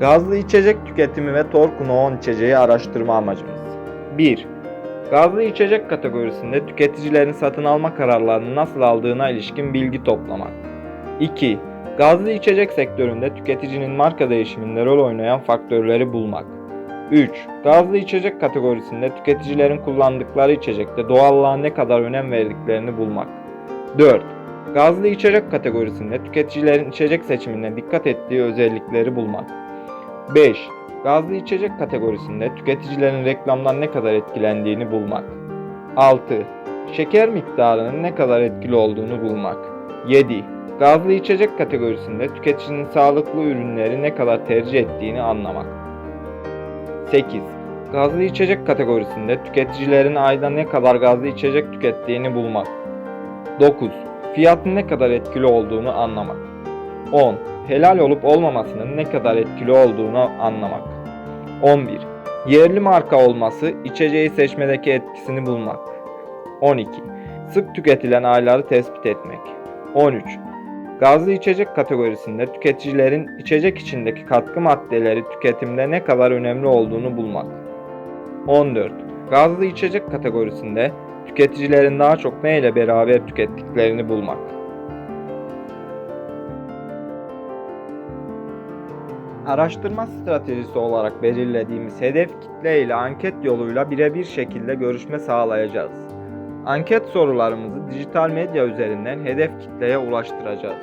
Gazlı içecek tüketimi ve Torku Noon içeceği araştırma amacımız. 1. Gazlı içecek kategorisinde tüketicilerin satın alma kararlarını nasıl aldığına ilişkin bilgi toplamak. 2. Gazlı içecek sektöründe tüketicinin marka değişiminde rol oynayan faktörleri bulmak. 3. Gazlı içecek kategorisinde tüketicilerin kullandıkları içecekte doğallığa ne kadar önem verdiklerini bulmak. 4. Gazlı içecek kategorisinde tüketicilerin içecek seçimine dikkat ettiği özellikleri bulmak. 5. Gazlı içecek kategorisinde tüketicilerin reklamdan ne kadar etkilendiğini bulmak. 6. Şeker miktarının ne kadar etkili olduğunu bulmak. 7. Gazlı içecek kategorisinde tüketicinin sağlıklı ürünleri ne kadar tercih ettiğini anlamak. 8. Gazlı içecek kategorisinde tüketicilerin ayda ne kadar gazlı içecek tükettiğini bulmak. 9. Fiyatın ne kadar etkili olduğunu anlamak. 10. Helal olup olmamasının ne kadar etkili olduğunu anlamak. 11. Yerli marka olması içeceği seçmedeki etkisini bulmak. 12. Sık tüketilen ayları tespit etmek. 13. Gazlı içecek kategorisinde tüketicilerin içecek içindeki katkı maddeleri tüketimde ne kadar önemli olduğunu bulmak. 14. Gazlı içecek kategorisinde tüketicilerin daha çok ne ile beraber tükettiklerini bulmak. Araştırma stratejisi olarak belirlediğimiz hedef kitle ile anket yoluyla birebir şekilde görüşme sağlayacağız. Anket sorularımızı dijital medya üzerinden hedef kitleye ulaştıracağız.